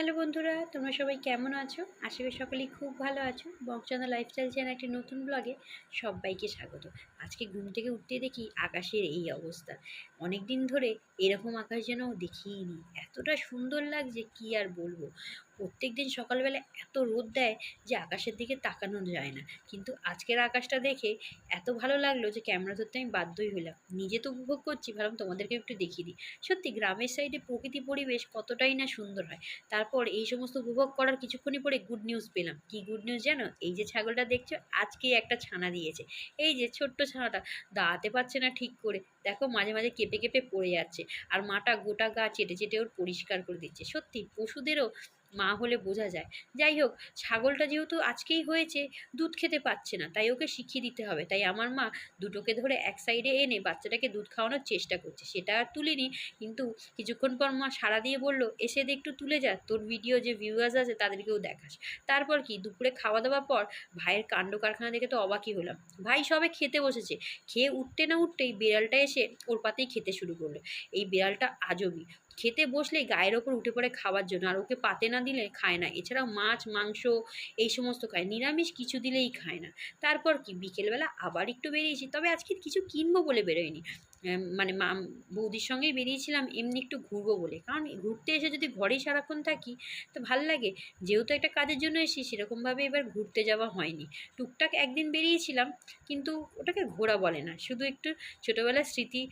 Hello বন্ধুরা, তোমরা সবাই কেমন আছো? আশা করি সকলেই খুব ভালো আছো। বকচন্দ্র লাইফস্টাইল চ্যানেল একটি নতুন ব্লগে সবাইকে স্বাগত। আজকে ঘুম থেকে উঠতে দেখি আকাশের এই অবস্থা। অনেক দিন ধরে এরকম আকাশ যেন দেখিনি। এতটা সুন্দর লাগছে, কি আর বলব? প্রত্যেক দিন সকালবেলা এত রোদ দেয় যে আকাশের দিকে তাকানো যায় না। কিন্তু আজকের আকাশটা দেখে এত ভালো লাগল যে ক্যামেরা ধরতে আমি বাধ্যই হলাম নিজে তো উপভোগ করছি, ভাবলাম তোমাদেরকে একটু দেখিয়ে দিই। সত্যি গ্রামের সাইডে প্রকৃতি পরিবেশ কতটাই না সুন্দর হয়। তারপর এই সমস্ত উপভোগ করার কিছুক্ষণই পরে গুড নিউজ পেলাম। কি গুড নিউজ জানো? এই যে ছাগলটা দেখছ, আজকেই একটা ছানা দিয়েছে। এই যে ছোট্ট ছানাটা, দাঁড়াতে পারছে না ঠিক করে। দেখো মাঝে মাঝে কেঁপে কেঁপে পড়ে যাচ্ছে। আর মাটা গোটা গা চেটে চেটে ওর পরিষ্কার করে দিচ্ছে। সত্যি পশুদেরও মা হলে বোঝা যায়। যাই হোক, ছাগলটা যেহেতু আজকেই হয়েছে, দুধ খেতে পাচ্ছে না, তাই ওকে শিখিয়ে দিতে হবে। তাই আমার মা দুটোকে ধরে এক সাইডে এনে বাচ্চাটাকে দুধ খাওয়ানোর চেষ্টা করছে। সেটা আর তুলিনি, কিন্তু কিছুক্ষণ পর মা সাড়া দিয়ে বলল, এসে একটু তুলে যা, তোর ভিডিও যে ভিউয়ার্স আছে তাদেরকেও দেখাস। তারপর কি, দুপুরে খাওয়া দাওয়ার পর ভাইয়ের কাণ্ড কারখানা দেখে তো অবাকই হলাম। ভাই সবে খেতে বসেছে, খেয়ে উঠতে না উঠতেই বিড়ালটা এসে ওর পাতেই খেতে শুরু করল। এই বিড়ালটা আজবই খেতে বসলেই গায়ের ওপর উঠে পড়ে খাওয়ার জন্য, আর ওকে পাতে না দিলে খায় না। এছাড়াও মাছ, মাংস এই সমস্ত খায়, নিরামিষ কিছু দিলেই খায় না। তারপর কি? বিকেলবেলা আবার একটু বেরিয়েছি তবে আজকে কিছু কিনবো বলে বেরোয়নি। মানে মা, বৌদির সঙ্গেই বেরিয়েছিলাম, এমনি একটু ঘুরবো বলে। কারণ ঘুরতে এসে যদি ঘরেই সারাক্ষণ থাকি, তো ভালো লাগে। যেহেতু একটা কাজের জন্য এসেছি, সেরকমভাবে এবার ঘুরতে যাওয়া হয়নি। টুকটাক একদিন বেরিয়েছিলাম, কিন্তু ওটাকে ঘোরা বলে না। শুধু একটু ছোটোবেলার স্মৃতি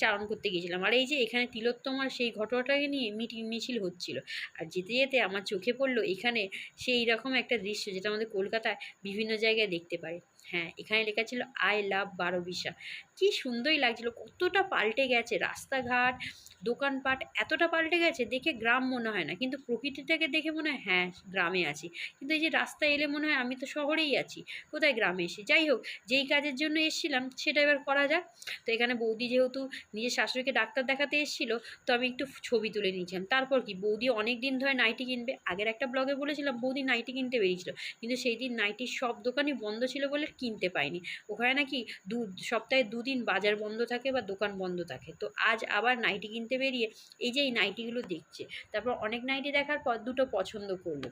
চারণ করতে গিয়েছিলাম। আর এই যে এখানে তিলোত্তমার সেই ঘটনাটাকে নিয়ে মিটিং মিছিল হচ্ছিল। আর যেতে যেতে আমার চোখে পড়ল এখানে সেই রকম একটা দৃশ্য, যেটা আমাদের কলকাতায় বিভিন্ন জায়গায় দেখতে পারে। হ্যাঁ এখানে লেখা ছিল, আই লাভ বারোবিশা। কি সুন্দরই লাগছিল, কতটা পাল্টে গেছে রাস্তাঘাট, দোকানপাট, এতটা পাল্টে গেছে, দেখে গ্রাম মনে হয় না, কিন্তু প্রকৃতিটাকে দেখে মনে হয় হ্যাঁ গ্রামে আছি। কিন্তু এই যে রাস্তায় এলে মনে হয়, আমি তো শহরেই আছি, কোথায় গ্রামে এসে? যাই হোক, যেই কাজের জন্য এসেছিলাম, সেটা এবার করা যাক। তো এখানে বৌদি যেহেতু নিজের শাশুড়িকে ডাক্তার দেখাতে এসেছিল, তো আমি একটু ছবি তুলে নিয়েছিলাম। তারপর কি, বৌদি অনেক দিন ধরে নাইটি কিনবে, আগের একটা ব্লগে বলেছিলাম, বৌদি নাইটি কিনতে বেরিয়েছিল, কিন্তু সেই দিন নাইটির সব দোকানই বন্ধ ছিল বলে কিনতে পাইনি। ওখানে নাকি দু, সপ্তাহে দুদিন বাজার বন্ধ থাকে বা দোকান বন্ধ থাকে। তো আজ আবার নাইটি কিনতে বেরিয়ে এই যে এই নাইটিগুলো দেখছে, তারপর অনেক নাইটি দেখার পর দুটো পছন্দ করল।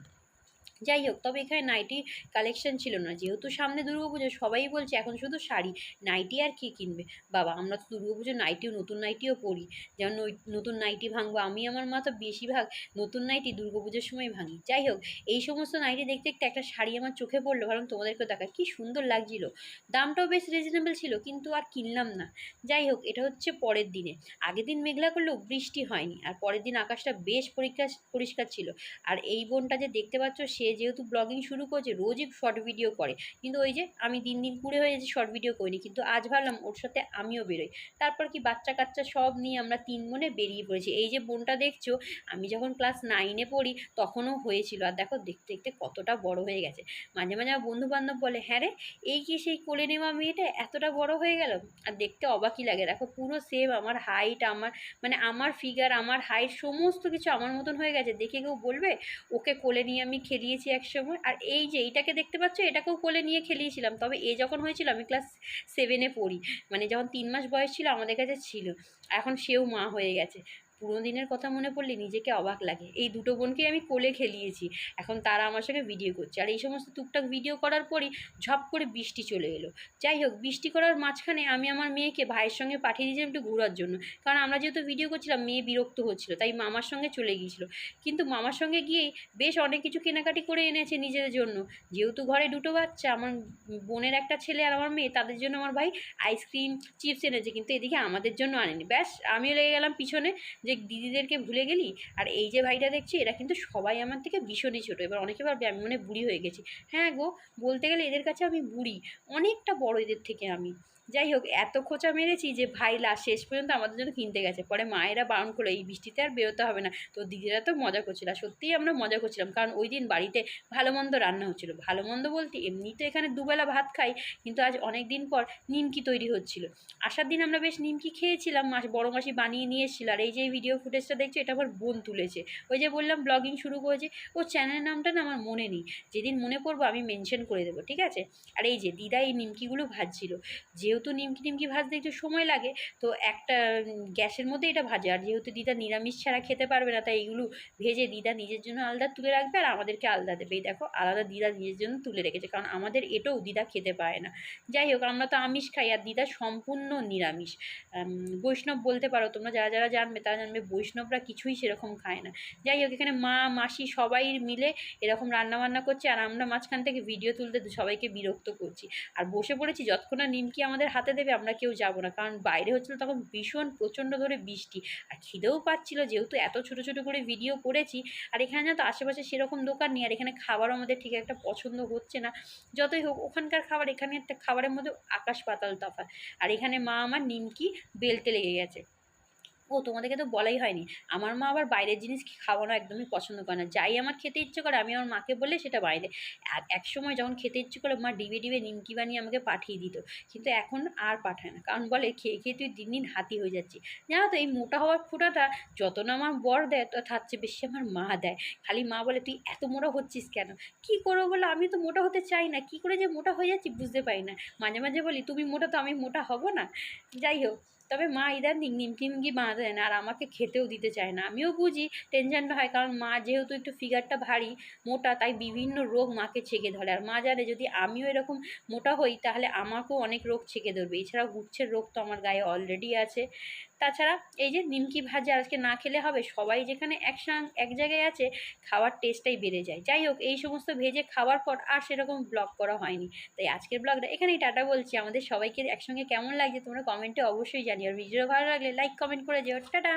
যাই হোক তবে এখানে নাইটি কালেকশন ছিল না। যেহেতু সামনে দুর্গাপুজো, সবাই বলছে এখন শুধু শাড়ি, নাইটি আর কি কিনবে? বাবা, আমরা তো দুর্গাপুজো নাইটিও, নতুন নাইটিও পরি। যেমন নতুন নাইটি ভাঙবো, আমি আমার মা তো বেশিরভাগ নতুন নাইটি দুর্গাপুজোর সময় ভাঙি। যাই হোক এই সমস্ত নাইটি দেখতে দেখতে একটা শাড়ি আমার চোখে পড়ল, ভাবলাম তোমাদেরকেও দেখা কি সুন্দর লাগছিল। দামটাও বেশ রিজনেবল ছিল, কিন্তু আর কিনলাম না। যাই হোক এটা হচ্ছে পরের দিনে। আগের দিন মেঘলা করলেও বৃষ্টি হয়নি, আর পরের দিন আকাশটা বেশ পরিষ্কার পরিষ্কার ছিল। আর এই বোনটা যে দেখতে পাচ্ছ, সে যেহেতু ব্লগিং শুরু করেছে, রোজই শর্ট ভিডিও করে। কিন্তু ওই যে আমি দিন দিন কুড়ে হয়ে যাচ্ছি শর্ট ভিডিও করিনি। কিন্তু আজ ভাবলাম ওর সাথে আমিও বেরোই। তারপর কি বাচ্চা কাচ্চা সব নিয়ে আমরা তিন মনে বেরিয়ে পড়েছি। এই যে বোনটা দেখছ, আমি যখন ক্লাস নাইনে পড়ি, তখনও হয়েছিল। আর দেখো, দেখতে দেখতে কতটা বড় হয়ে গেছে। মাঝে মাঝে আমার বন্ধু বান্ধব বলে হ্যাঁ রে, এই কি সেই কোলে নেওয়া মেয়েটা? এতটা বড় হয়ে গেল? আর দেখতে অবাকই লাগে। দেখো, পুরো সেম আমার হাইট আমার মানে আমার ফিগার আমার হাইট সমস্ত কিছু আমার মতন হয়ে গেছে। দেখে কেউ বলবে, ওকে কোলে নিয়ে আমি খেলিয়েছি এক সময় আর এই যে এইটাকে দেখতে পাচ্ছ, এটাকেও কোলে নিয়ে খেলিয়েছিলাম। তবে এ যখন হয়েছিল, আমি ক্লাস সেভেনে পড়ি। মানে যখন তিন মাস বয়স ছিল, আমাদের কাছে ছিল। এখন সেও মা হয়ে গেছে। পুরোনো দিনের কথা মনে পড়লে নিজেকে অবাক লাগে। এই দুটো বোনকে আমি কোলে খেলিয়েছি। এখন তারা আমার সঙ্গে ভিডিও করছে। আর এই সমস্ত টুকটাক ভিডিও করার পরই ঝপ করে বৃষ্টি চলে এলো। যাই হোক, বৃষ্টি করার মাঝখানে আমি আমার মেয়েকে ভাইয়ের সঙ্গে পাঠিয়ে দিয়েছিলাম একটু ঘোরার জন্য। কারণ আমরা যেহেতু ভিডিও করছিলাম, মেয়ে বিরক্ত হচ্ছিল, তাই মামার সঙ্গে চলে গিয়েছিল। কিন্তু মামার সঙ্গে গিয়েই বেশ অনেক কিছু কেনাকাটি করে এনেছে নিজেদের জন্য। যেহেতু ঘরে দুটো বাচ্চা, আমার বোনের একটা ছেলে আর আমার মেয়ে, তাদের জন্য আমার ভাই আইসক্রিম চিপস এনেছে। কিন্তু এদিকে আমাদের জন্য আনেনি। ব্যাস, আমিও লেগে গেলাম পিছনে। যে দিদিদেরকে ভুলে গেলি? আর এই যে ভাইটা দেখছি, এরা কিন্তু সবাই আমার থেকে ভীষণই ছোটো। এবার অনেকে ভাববে, আমি মনে বুড়ি হয়ে গেছি। হ্যাঁ গো, বলতে গেলে এদের কাছে আমি বুড়ি। অনেকটা বড় এদের থেকে আমি। যাই হোক, এত খোঁচা মেরেছি যে, ভাই লাস্ট শেষ পর্যন্ত আমাদের জন্য কিনতে গেছে। পরে মায়েরা বারণ করল, এই বৃষ্টিতে আর বেরোতে হবে না। তো দিদিরা তো মজা করছিল। আর সত্যিই আমরা মজা করছিলাম। কারণ ওই দিন বাড়িতে ভালো মন্দ রান্না হচ্ছিল। ভালো মন্দ বলতে এমনি তো এখানে দুবেলা ভাত খাই, কিন্তু আজ অনেক দিন পর নিমকি তৈরি হচ্ছিল। আসার দিন আমরা বেশ নিমকি খেয়েছিলাম। মাস, বড় মাসি বানিয়ে নিয়ে এসেছিল। আর এই যে ভিডিও ফুটেজটা দেখছ, এটা আমার বোন তুলেছে। ওই যে বললাম ব্লগিং শুরু করেছে। ও চ্যানেলের নামটা না আমার মনে নেই। যেদিন মনে পড়ব আমি মেনশন করে দেবো, ঠিক আছে? আর এই যে, দিদা এই নিমকিগুলো ভাজছিল। যেহেতু যেহেতু নিমকি টিমকি ভাজতে একটু সময় লাগে, তো একটা গ্যাসের মধ্যে এটা ভাজে। আর যেহেতু দিদা নিরামিষ ছাড়া খেতে পারবে না, তাই এগুলো ভেজে দিদা নিজের জন্য আলাদা তুলে রাখবে আর আমাদেরকে আলাদা দেবে। এই দেখো, আলাদা দিদা নিজের জন্য তুলে রেখেছে, কারণ আমাদের এটাও দিদা খেতে পারে না। যাই হোক, আমরা তো আমিষ খাই আর দিদা সম্পূর্ণ নিরামিষ। বৈষ্ণব বলতে পারো, তোমরা যারা যারা জানবে তারা জানবে বৈষ্ণবরা কিছুই সেরকম খায় না। যাই হোক, এখানে মা, মাসি সবাই মিলে এরকম রান্না বান্না করছে, আর আমরা মাঝখান থেকে ভিডিও তুলতে সবাইকে বিরক্ত করছি। আর বসে পড়েছি, যতক্ষণ নিমকি আমাদের হাতে দেবে, আমরা কেউ যাব না। কারণ বাইরে হচ্ছিল তখন ভীষণ প্রচণ্ড ধরে বৃষ্টি। আর খিদেও পাচ্ছিলো, যেহেতু এত ছোট ছোট করে ভিডিও করেছি। আর এখানে তো, আশেপাশে সেরকম দোকান নেই। আর এখানে খাবারও আমাদের ঠিক একটা পছন্দ হচ্ছে না। যতই হোক, ওখানকার খাবার, এখানে একটা খাবারের মধ্যে আকাশ পাতাল তফাৎ। আর এখানে মা আমার নিমকি বেলতে লেগে গেছে। ও তোমাদেরকে তো বলাই হয়নি। আমার মা আবার বাইরের জিনিস খাওয়ানো একদমই পছন্দ করে না। যাই আমার খেতে ইচ্ছে করে, আমি আমার মাকে বললে সেটা বাইরে এক- এক সময় যখন খেতে ইচ্ছে করে, মা ডিবে ডিবে নিমকি বানিয়ে আমাকে পাঠিয়ে দিত। কিন্তু এখন আর পাঠায় না। কারণ বলে, খেয়ে খেয়ে তুই দিন দিন হাতি হয়ে যাচ্ছি জানো তো, এই মোটা হওয়ার ফুটাটা যত না আমার বর দেয়, তো তার চেয়ে বেশি আমার মা দেয়। খালি মা বলে, তুই এত মোটা হচ্ছিস কেন? কি করব বলে, আমি তো মোটা হতে চাই না। কি করে যে মোটা হয়ে যাচ্ছি বুঝতে পারি না। মাঝে মাঝে বলি, তুমি মোটা তো আমি মোটা হব না। যাই হোক। তবে মা ইদানিং নিমকি নিমকি বানাতে দেয় না, আর আমাকে খেতেও দিতে চায় না। আমিও বুঝি টেনশনটা হয়, কারণ মা যেহেতু একটু ফিগারটা ভারী, মোটা, তাই বিভিন্ন রোগ মাকে ছেঁকে ধরে। আর মা জানে যদি আমিও এরকম মোটা হই, তাহলে আমাকেও অনেক রোগ ছেঁকে ধরবে। এছাড়া গুচ্ছের রোগ তো আমার গায়ে অলরেডি আছে। তাছাড়া এই যে নিমকি ভাজা আজকে না খেলে হবে, সবাই যেখানে একসাং এক জায়গায় আছে, খাওয়ার টেস্টটাই বেড়ে যায়। যাই হোক, এই সমস্ত ভেজে খাওয়ার পর আর সেরকম ব্লগ করা হয়নি। তাই আজকের ব্লগটা এখানেই টাটা বলছি। আমাদের সবাইকে একসঙ্গে কেমন লাগছে তোমরা কমেন্টে অবশ্যই জানিও। আর ভিডিও ভালো লাগলে লাইক কমেন্ট করে যেও। টাটা!